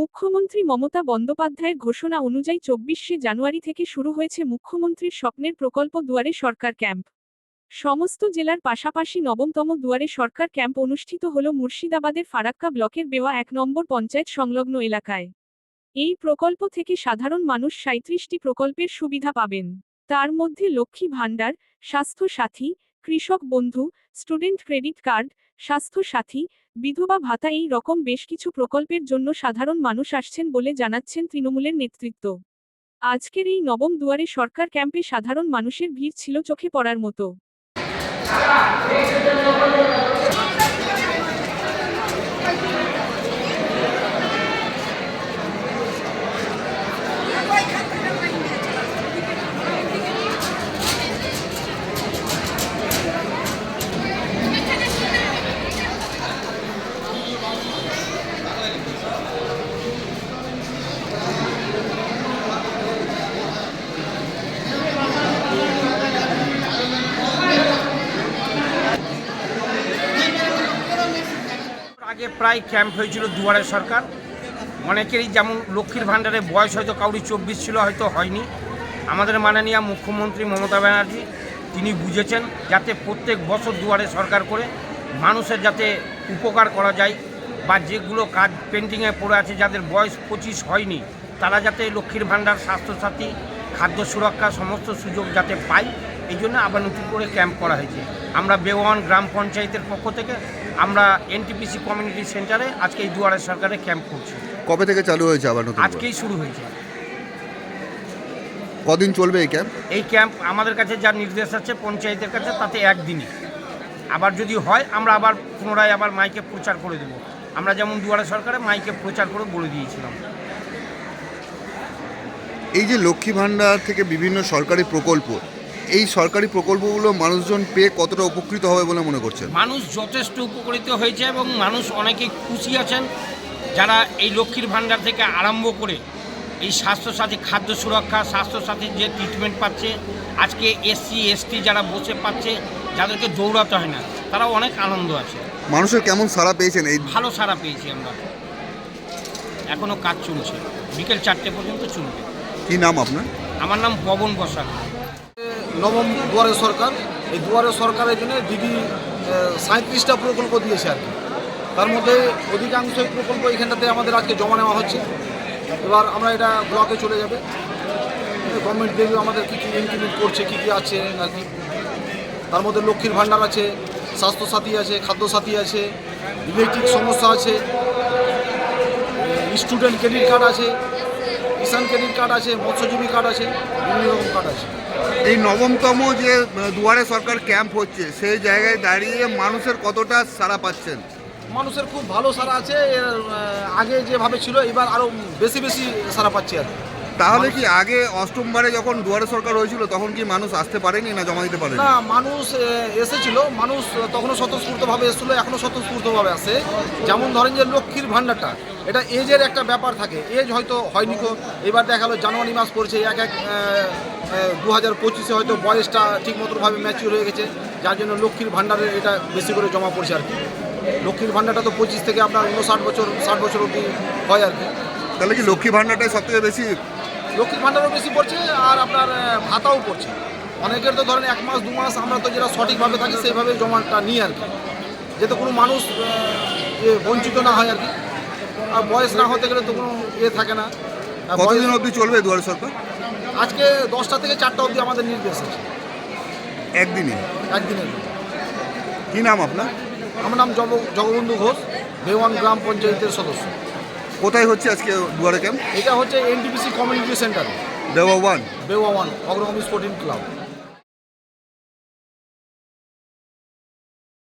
মুখ্যমন্ত্রী মমতা বন্দ্যোপাধ্যায়ের ঘোষণা অনুযায়ী চব্বিশে জানুয়ারি থেকে শুরু হয়েছে মুখ্যমন্ত্রীর স্বপ্নের প্রকল্প দুয়ারে সরকার ক্যাম্প। সমস্ত জেলার পাশাপাশি নবমতম দুয়ারে সরকার ক্যাম্প অনুষ্ঠিত হল মুর্শিদাবাদের ফারাক্কা ব্লকের বেওয়া এক নম্বর পঞ্চায়েত সংলগ্ন এলাকায়। এই প্রকল্প থেকে সাধারণ মানুষ সাঁত্রিশটি প্রকল্পের সুবিধা পাবেন। তার মধ্যে লক্ষ্মী ভাণ্ডার স্বাস্থ্য সাথী কৃষক বন্ধু, স্টুডেন্ট ক্রেডিট কার্ড স্বাস্থ্য সাথী বিধবা ভাতা এই রকম বেশ কিছু প্রকল্পের জন্য সাধারণ মানুষ আসছেন বলে জানাচ্ছেন তৃণমূলের নেতৃত্ব। আজকের এই নবম দুয়ারে সরকার ক্যাম্পে সাধারণ মানুষের ভিড় ছিল চোখে পড়ার মতো আগে প্রায় ক্যাম্প হয়েছিল দুয়ারে সরকার। অনেকেরই যেমন লক্ষ্মীর ভাণ্ডারে বয়স হয়তো কাউরি চব্বিশ ছিল, হয়তো হয়নি। আমাদের মাননীয় মুখ্যমন্ত্রী মমতা ব্যানার্জি, তিনি বুঝেছেন যাতে প্রত্যেক বছর দুয়ারে সরকার করে মানুষের যাতে উপকার করা যায় বা যেগুলো কাজ পেন্টিংয়ে পড়ে আছে, যাদের বয়স পঁচিশ হয়নি, তারা যাতে লক্ষ্মীর ভাণ্ডার, স্বাস্থ্যসাথী, খাদ্য সুরক্ষা সমস্ত সুযোগ যাতে পায়। এই জন্য আবার নতুন করে ক্যাম্প করা হয়েছে। আমরা বেওয়ান গ্রাম পঞ্চায়েতের পক্ষ থেকে আমরা এনটিপিসি কমিউনিটি সেন্টারে আজকে এই দুয়ারে সরকারে ক্যাম্প করছি। কবে থেকে চালু হয়েছে আবার নতুন আজকেই শুরু হয়েছে। কদিন চলবে এই ক্যাম্প এই ক্যাম্প আমাদের কাছে যা নির্দেশ আছে পঞ্চায়েতের কাছে তাতে একদিনই। আবার যদি হয় আমরা আবার পুনরায় আবার মাইকে প্রচার করে দেবো। আমরা যেমন দুয়ারে সরকারে মাইকে প্রচার করে বলে দিয়েছিলাম। এই যে লক্ষ্মী ভাণ্ডার থেকে বিভিন্ন সরকারি প্রকল্প এই সরকারি প্রকল্পগুলো মানুষজন পেয়ে কতটা উপকৃত হবে বলে মনে করছেন? মানুষ যথেষ্ট উপকৃত হয়েছে এবং মানুষ অনেকেই খুশি আছেন। যারা এই লক্ষ্মীর ভাণ্ডার থেকে আরম্ভ করে এই স্বাস্থ্যসাথী খাদ্য সুরক্ষা স্বাস্থ্যসাথীর যে ট্রিটমেন্ট পাচ্ছে আজকে এসসি এসটি যারা বসে পাচ্ছে যাদেরকে দৌড়াতে হয় না তারা অনেক আনন্দ আছে। মানুষের কেমন সাড়া পেয়েছেন এই? ভালো সাড়া পেয়েছি আমরা। এখনও কাজ চলছে। বিকেল চারটে পর্যন্ত চলবে। কি নাম আপনার? আমার নাম পবন বসাক। নবম দুয়ারে সরকার। এই দুয়ারে সরকারের জন্য দিদি সাঁত্রিশটা প্রকল্প দিয়েছে আর তার মধ্যে অধিকাংশই প্রকল্প এখানটাতে আমাদের আজকে জমা নেওয়া হচ্ছে। এবার আমরা এটা ব্লকে চলে যাবে। গভর্নমেন্ট দেখবে আমাদের কী কী ইমপ্লিমেন্ট করছে, কী কী আছে আর কি। তার মধ্যে লক্ষ্মীর ভাণ্ডার আছে, স্বাস্থ্যসাথী আছে, খাদ্যসাথী আছে ইলেকট্রিক সমস্যা আছে স্টুডেন্ট ক্রেডিট কার্ড আছে। কিষাণ ক্রেডিট কার্ড আছে মৎস্যজীবী কার্ড আছে বিভিন্ন রকম কার্ড আছে। এই নবমতম যে দুয়ারে সরকার ক্যাম্প হচ্ছে সেই জায়গায় দাঁড়িয়ে মানুষের কতটা সাড়া পাচ্ছেন? মানুষের খুব ভালো সারা আছে আগে যেভাবে ছিল এবার আরও বেশি বেশি সারা পাচ্ছে আর তাহলে কি আগে অষ্টমবারে যখন দুয়ারে সরকার হয়েছিল তখন কি মানুষ আসতে পারেনি না জমা দিতে পারে না মানুষ এসেছিল মানুষ তখনও স্বতঃস্ফূর্তভাবে এসেছিল এখনও স্বতঃস্ফূর্তভাবে আসে। যেমন ধরেন যে লক্ষ্মীর ভাণ্ডারটা এটা এজের একটা ব্যাপার থাকে। এজ হয়তো হয়নি কো এবার দেখাল জানুয়ারি মাস পড়ছে এক এক দু হাজার পঁচিশে হয়তো বয়সটা ঠিক মতোভাবে ম্যাচিওর হয়ে গেছে যার জন্য লক্ষ্মীর ভাণ্ডারে এটা বেশি করে জমা পড়ছে আর কি। লক্ষ্মীর ভাণ্ডারটা তো পঁচিশ থেকে আপনার উনষাট বছর ষাট বছর অবধি হয় আর কি। তাহলে কি লক্ষ্মী ভাণ্ডারটাই সব থেকে বেশি? লক্ষ্মীর ভাণ্ডারও বেশি পড়ছে আর আপনার ভাতাও পড়ছে। অনেকের তো ধরেন এক মাস দু মাস আমরা তো যেটা সঠিকভাবে থাকি সেইভাবে জমাটা নিই আর কি। যাতে কোনো মানুষ বঞ্চিত না হয় আর কি। আর বয়স না হতে গেলে তো কোনো ইয়ে থাকে না। কতদিন অবধি চলবে দুয়ারে সরকার? আজকে দশটা থেকে চারটা অবধি আমাদের নির্দেশ আছে। একদিনই একদিনের কি নাম আপনার? আমার নাম জগ জগবন্ধু ঘোষ দেওয়ান গ্রাম পঞ্চায়েতের সদস্য। কোথায় হচ্ছে আজকে দুয়ারে ক্যাম্প? এটা হচ্ছে এনটিপিসি কমিউনিটি সেন্টার দেওয়া ওয়ান? বেওয়া ওয়ান অগ্রগামী স্পোর্টিং ক্লাব